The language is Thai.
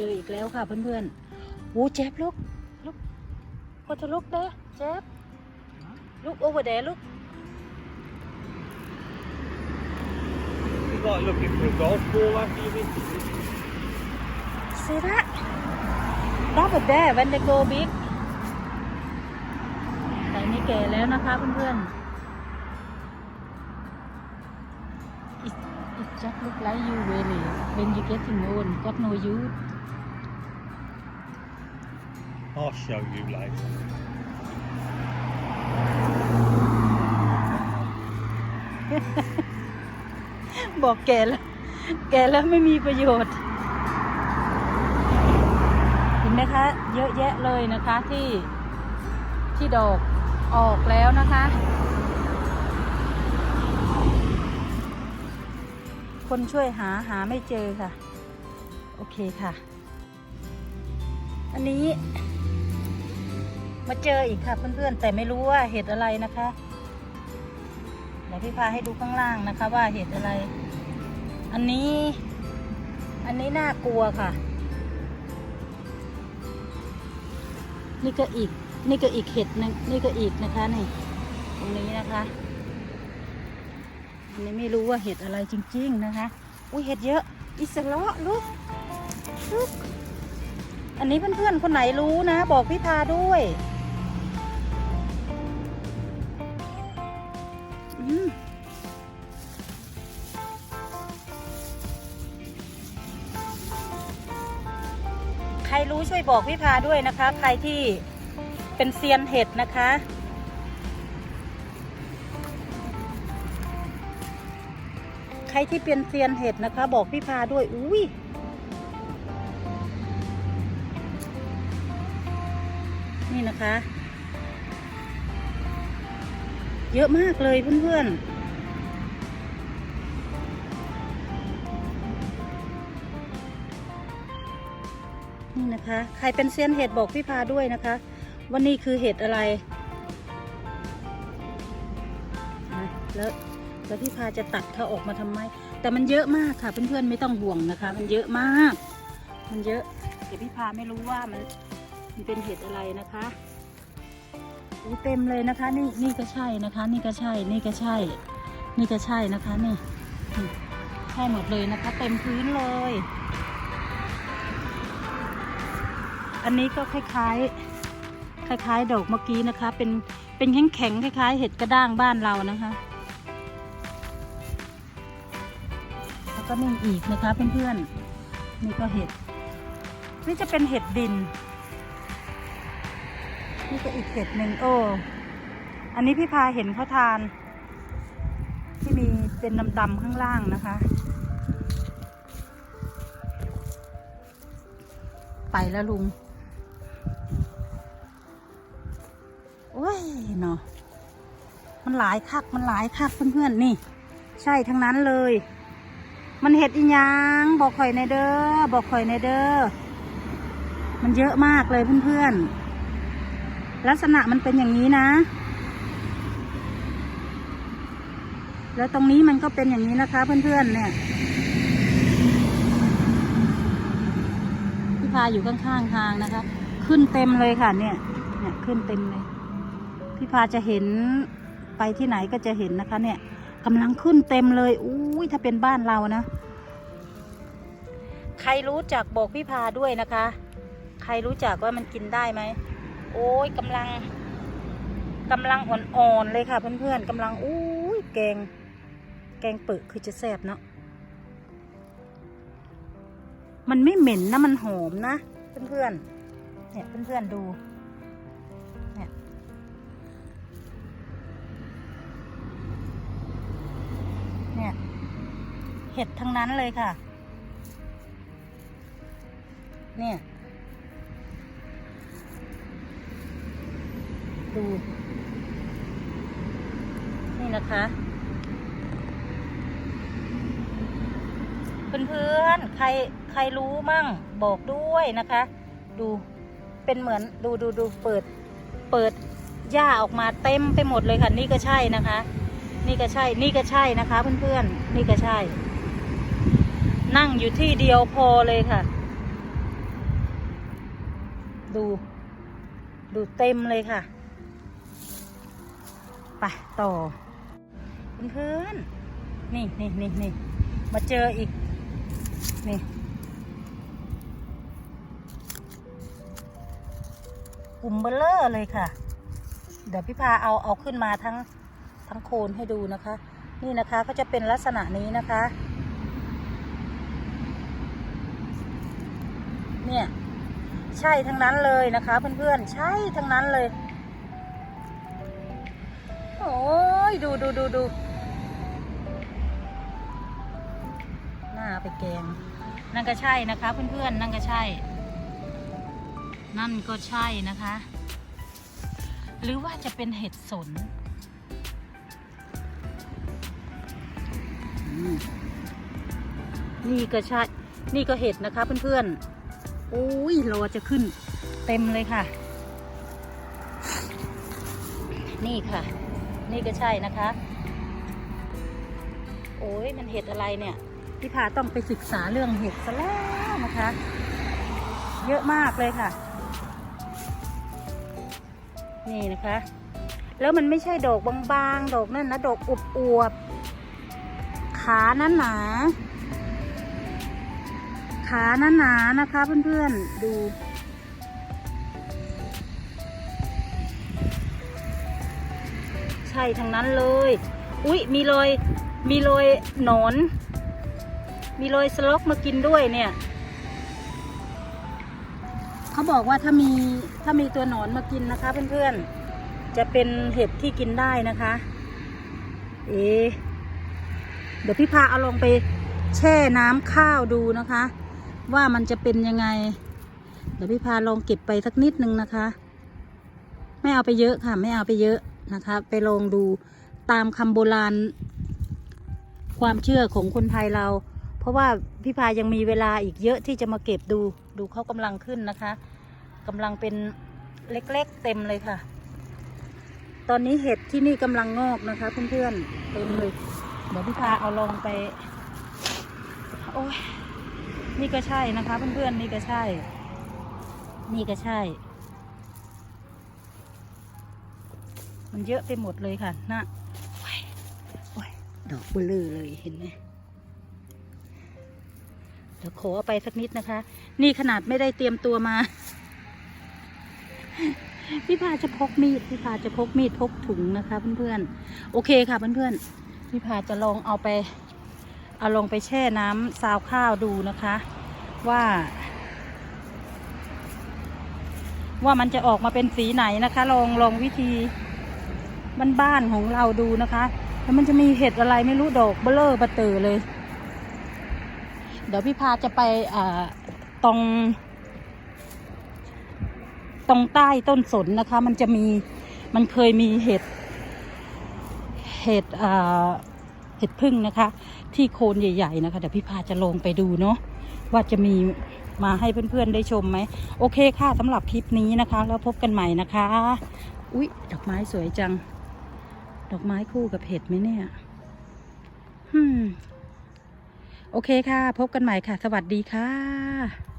จออีกแล้วค่ะเพื่อนๆโอ้เจ็บลุกลุกพอจะลุกเด้เจ็บลุกโอเวอร์เดลุก He's like looking for a golf ball after you've been. See that? That was there when they go big. แต่นี่แก่แล้วนะคะเพื่อนๆ It it just look like you really when you getting old got no youth I'll show you later. บอกแกแล้วแกแล้วไม่มีประโยชน์เห็นไหมคะ เยอะแยะเลยนะคะที่ที่ดอกออกแล้วนะคะ คนช่วยหาหาไม่เจอค่ะ โอเคค่ะ อันนี้ มาเจออีกค่ะเพื่อนๆ แต่ไม่รู้ว่าเห็ดอะไรนะคะเดี๋ยวพี่พาให้ดูข้างล่างนะคะ ว่าเห็ดอะไร อันนี้ อันนี้น่ากลัวค่ะ นี่ก็อีก นี่ก็อีกเห็ดหนึงนี่ก็อีกนะคะนี่ตรงนี้นะคะอันนี้ไม่รู้ว่าเห็ดอะไรจริง ๆนะคะ อุ้ยเห็ดเยอะ อิสระลูกลูกอันนี้เพื่อนๆ คนไหนรู้นะ บอกพี่พาด้วย ใครรู้ช่วยบอกพี่พาด้วยนะคะ ใครที่เป็นเซียนเห็ดนะคะ ใครที่เป็นเซียนเห็ดนะคะ บอกพี่พาด้วย อุ้ยนี่นะคะ เยอะมากเลยเพื่อนๆ นี่นะคะ ใครเป็นเซียนเห็ดบอกพี่พาด้วยนะคะว่านี่คือเห็ดอะไร แล้วแล้วพี่พาจะตัดเขาออกมาทำไม แต่มันเยอะมากค่ะเพื่อนๆไม่ต้องห่วงนะคะ มันเยอะมาก มันเยอะ เดี๋ยวพี่พาไม่รู้ว่ามันมันเป็นเห็ดอะไรนะคะ เต็มเลยนะคะ นี่นี่ก็ใช่นะคะ นี่ก็ใช่ นี่ก็ใช่ นี่ก็ใช่นะคะนี่ใช่หมดเลยนะคะ เต็มพื้นเลย อันนี้ก็คล้ายๆ คล้าย ๆ ดอกเมื่อกี้นะคะ เป็นเป็นแข็งแข็งๆคล้ายๆ เห็ดกระด้างบ้านเรานะคะแล้วก็นี่อีกนะคะเพื่อนๆนี่ก็เห็ดนี่จะเป็นเห็ดดิน นี่ก็อีกเห็ดหนึ่งโอ้ อันนี้พี่พาเห็นเขาทาน ที่มีเป็นดำๆข้างล่างนะคะ ไปแล้วลุง โอ้ยเนาะมันหลายคัก มันหลายคักเพื่อนๆนี่ ใช่ทั้งนั้นเลย มันเห็ดอีหยังบอกข่อยในเด้อบอกข่อยในเด้อมันเยอะมากเลยเพื่อนๆ ลักษณะมันเป็นอย่างนี้นะ แล้วตรงนี้มันก็เป็นอย่างนี้นะคะ เพื่อนๆ เนี่ยพี่พาอยู่ข้างๆทางนะคะ ขึ้นเต็มเลยค่ะ เนี่ย เนี่ยขึ้นเต็มเลยพี่พาจะเห็นไปที่ไหนก็จะเห็นนะคะ เนี่ยกำลังขึ้นเต็มเลยอุ้ยถ้าเป็นบ้านเรานะใครรู้จักบอกพี่พาด้วยนะคะ ใครรู้จักว่ามันกินได้ไหม โอ้ยกำลังกำลังอ่อนๆเลยค่ะเพื่อนๆกำลังอุ้ยแกง แกงเปึกคือจะแซ่บเนาะมันไม่เหม็นนะมันหอมนะเพื่อนๆเนี่ยเพื่อนๆดูเนี่ยเนี่ยเห็ดทั้งนั้นเลยค่ะ เนี่ย ดู นี่นะคะ เพื่อนๆ ใครใครรู้มั่งบอกด้วยนะคะ ดูเป็นเหมือนดูดูดูเปิด เปิดหญ้าออกมาเต็มไปหมดเลยค่ะ นี่ก็ใช่นะคะ นี่ก็ใช่ นี่ก็ใช่นะคะ เพื่อนๆ นี่ก็ใช่ นั่งอยู่ที่เดียวพอเลยค่ะ ดู ดูเต็มเลยค่ะ ไปต่อเพื่อนๆนี่นี่นี่นี่มาเจออีก นี่ กลุ่มเบลเลอร์เลยค่ะ เดี๋ยวพี่พาเอาเอาขึ้นมาทั้งทั้งโคนให้ดูนะคะ นี่นะคะก็จะเป็นลักษณะนี้นะคะ เนี่ย ใช่ทั้งนั้นเลยนะคะ เพื่อนๆ ใช่ทั้งนั้นเลย โอ้ยดูดูดูดูหน้าไปแกง นั่นก็ใช่นะคะ เพื่อนๆ นั่นก็ใช่ นั่นก็ใช่นะคะ หรือว่าจะเป็นเห็ดสนนี่ก็ใช่ นี่ก็เห็ดนะคะเพื่อนๆ โอ้ยรอจะขึ้น เต็มเลยค่ะ นี่ค่ะ นี่ก็ใช่นะคะ โอ้ยมันเห็ดอะไรเนี่ยพี่พาต้องไปศึกษาเรื่องเห็ดซะแล้วนะคะ เยอะมากเลยค่ะ นี่นะคะ แล้วมันไม่ใช่ดอกบางๆดอกนั่นนะดอกอวบอวบๆขานั้นหนาขานั้นหนานะคะเพื่อนๆดู ใช่ทั้งนั้นเลย อุ๊ยมีรอยมีรอยหนอน มีรอยสล็อกมากินด้วยเนี่ยเขาบอกว่าถ้ามีถ้ามีตัวหนอนมากินนะคะเพื่อนๆจะเป็นเห็ดที่กินได้นะคะ เอะเดี๋ยวพี่พาเอาลงไปแช่น้ำข้าวดูนะคะ ว่ามันจะเป็นยังไง เดี๋ยวพี่พาลองเก็บไปสักนิดนึงนะคะ ไม่เอาไปเยอะค่ะ ไม่เอาไปเยอะ นะคะ ไปลองดูตามคำโบราณ ความเชื่อของคนไทยเรา เพราะว่าพี่พายังมีเวลาอีกเยอะที่จะมาเก็บดูดูเขากำลังขึ้นนะคะกำลังเป็นเล็กๆเต็มเลยค่ะ ตอนนี้เห็ดที่นี่กำลังงอกนะคะเพื่อนๆเต็มเลย เดี๋ยวพี่พาเอาลงไป โอ้ยนี่ก็ใช่นะคะเพื่อนๆนี่ก็ใช่ นี่ก็ใช่ มันเยอะไปหมดเลยค่ะนะโอ้ยดอกเบลอเลยเห็นไหมเดี๋ยวขอเอาไปสักนิดนะคะ นี่ขนาดไม่ได้เตรียมตัวมา พี่พาจะพกมีด พี่พาจะพกมีดพกถุงนะคะ เพื่อนๆ โอเคค่ะเพื่อนๆ พี่พาจะลองเอาไป เอาลงไปแช่น้ำซาวข้าวดูนะคะ ว่า ว่ามันจะออกมาเป็นสีไหนนะคะ ลองลองวิธี บ้านๆของเราดูนะคะ แล้วมันจะมีเห็ดอะไรไม่รู้ดอกเบลอเบอเตอเลย เดี๋ยวพี่พาจะไปตรง ตรงใต้ต้นสนนะคะ มันจะมีมันเคยมีเห็ด เห็ดเห็ดพึ่งนะคะ ที่โคนใหญ่ๆนะคะเดี๋ยวพี่พาจะลงไปดูเนาะว่าจะมีมาให้เพื่อนๆได้ชมไหม โอเคค่ะสำหรับคลิปนี้นะคะ แล้วพบกันใหม่นะคะ อุ๊ย ดอกไม้สวยจัง ดอกไม้คู่กับเห็ดไหมเนี่ยอืมโอเคค่ะ พบกันใหม่ค่ะ สวัสดีค่ะ